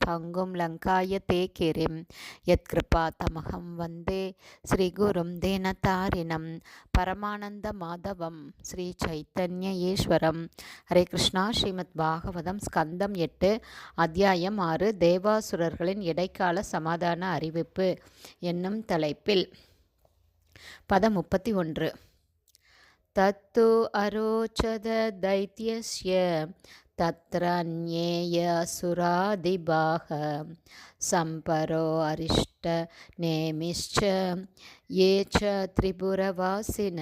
मुखं करोति वाचालं पङ्गुं लङ्काय ते किरिं यत्कृपातमहं वन्दे श्रीगुरुं देनतारिणं परमानन्दमाधवं श्रीचैतन्य ஈஸ்வரம் ஹரே கிருஷ்ணா ஸ்ரீமத் பாகவதம் ஸ்கந்தம் எட்டு அத்தியாயம் ஆறு தேவாசுரர்களின் இடைக்கால சமாதான அறிவிப்பு என்னும் தலைப்பில் பதம் முப்பத்தி ஒன்று தத்து அரோச்சத தைத்தியஸ்ய தத்ர அந்நேய சுராதிபாக சம்பரோ அரிஷ்ட நேமிஷ்ச ஏ ச திரிபுரவாசின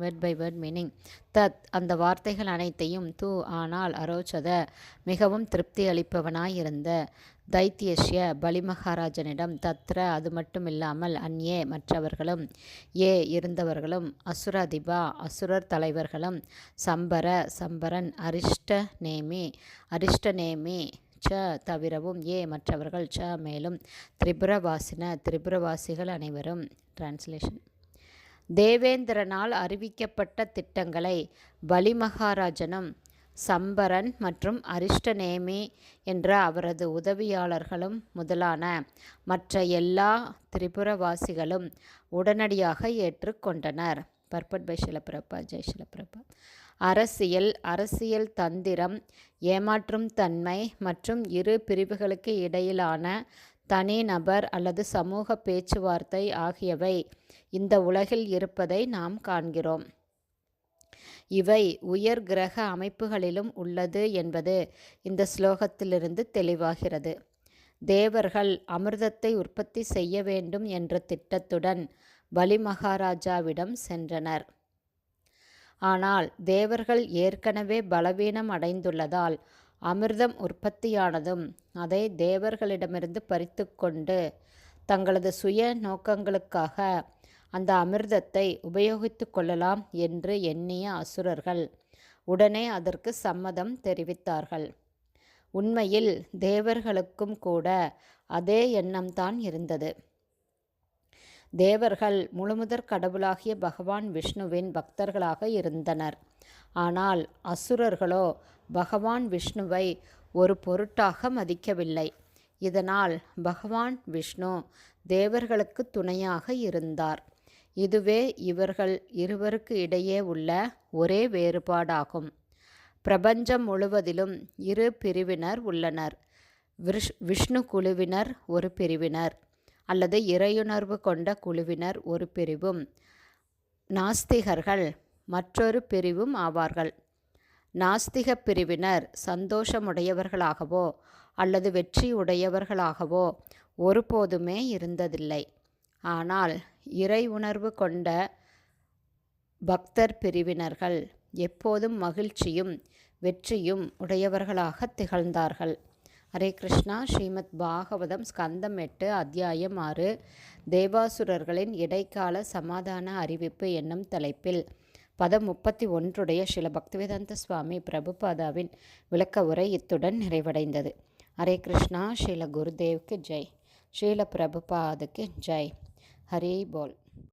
வேர்ட் பை வேர்ட் மீனிங் தத் அந்த வார்த்தைகள் அனைத்தையும் தூ ஆனால் அரோச்சத மிகவும் திருப்தி அளிப்பவனாயிருந்த தைத்தியஷ்ய பலிமகாராஜனிடம் தத்ர அது மட்டும் இல்லாமல் அந்யே மற்றவர்களும் ஏ இருந்தவர்களும் அசுரதிபா அசுரர் தலைவர்களும் சம்பர சம்பரன் அரிஷ்ட நேமி அரிஷ்ட நேமி ச தவிரவும் ஏ மற்றவர்கள் ச மேலும் திரிபுரவாசின திரிபுரவாசிகள் அனைவரும். டிரான்ஸ்லேஷன் தேவேந்திரனால் அறிவிக்கப்பட்ட திட்டங்களை பலிமகாராஜனும் சம்பரன் மற்றும் அரிஷ்டநேமி என்ற அவரது உதவியாளர்களும் முதலான மற்ற எல்லா திரிபுரவாசிகளும் உடனடியாக ஏற்றுக்கொண்டனர். பர்பட் பை சிலப்பிரபா ஜெய் சிலப்பிரபா அரசியல் அரசியல் தந்திரம் ஏமாற்றும் தன்மை மற்றும் இரு பிரிவுகளுக்கு இடையிலான தனிநபர் அல்லது சமூக பேச்சுவார்த்தை ஆகியவை இந்த உலகில் இருப்பதை நாம் காண்கிறோம். இவை உயர் கிரக அமைப்புகளிலும் உள்ளது என்பது இந்த ஸ்லோகத்திலிருந்து தெளிவாகிறது. தேவர்கள் அமிர்தத்தை உற்பத்தி செய்ய வேண்டும் என்ற திட்டத்துடன் பலி மகாராஜாவிடம் சென்றனர். ஆனால் தேவர்கள் ஏற்கனவே பலவீனம் அடைந்துள்ளதால் அமிர்தம் உற்பத்தியானதும் அதை தேவர்களிடமிருந்து பறித்து கொண்டு தங்களது சுய நோக்கங்களுக்காக அந்த அமிர்தத்தை உபயோகித்து கொள்ளலாம் என்று எண்ணிய அசுரர்கள் உடனே அதற்கு சம்மதம் தெரிவித்தார்கள். உண்மையில் தேவர்களுக்கும் கூட அதே எண்ணம்தான் இருந்தது. தேவர்கள் முழுமுதற் கடவுளாகிய பகவான் விஷ்ணுவின் பக்தர்களாக இருந்தனர். ஆனால் அசுரர்களோ பகவான் விஷ்ணுவை ஒரு பொருட்டாக மதிக்கவில்லை. இதனால் பகவான் விஷ்ணு தேவர்களுக்கு துணையாக இருந்தார். இதுவே இவர்கள் இருவருக்கு இடையே உள்ள ஒரே வேறுபாடாகும். பிரபஞ்சம் முழுவதிலும் இரு பிரிவினர் உள்ளனர். விஷ் விஷ்ணு குழுவினர் ஒரு பிரிவினர். அல்லது இறையுணர்வு கொண்ட குழுவினர் ஒரு பிரிவும். நாஸ்திகர்கள் மற்றொரு பிரிவும் ஆவார்கள். நாஸ்திக பிரிவினர் சந்தோஷமுடையவர்களாகவோ அல்லது வெற்றி உடையவர்களாகவோ ஒருபோதுமே இருந்ததில்லை. ஆனால் இறை உணர்வு கொண்ட பக்தர் பிரிவினர்கள் எப்போதும் மகிழ்ச்சியும் வெற்றியும் உடையவர்களாக திகழ்ந்தார்கள். ஹரே கிருஷ்ணா. ஸ்ரீமத் பாகவதம் ஸ்கந்தம் எட்டு அத்தியாயம் ஆறு. தேவாசுரர்களின் இடைக்கால சமாதான அறிவிப்பு என்னும் தலைப்பில் பதம் முப்பத்தி ஒன்றுடைய சில பக்திவேதாந்த சுவாமி பிரபுபாதாவின் விளக்க உரை இத்துடன் நிறைவடைந்தது. ஹரே கிருஷ்ணா. ஸ்ரீல குருதேவ்க்கு ஜெய். ஸ்ரீல பிரபுபாதுக்கு ஜெய். ஹரி போல்.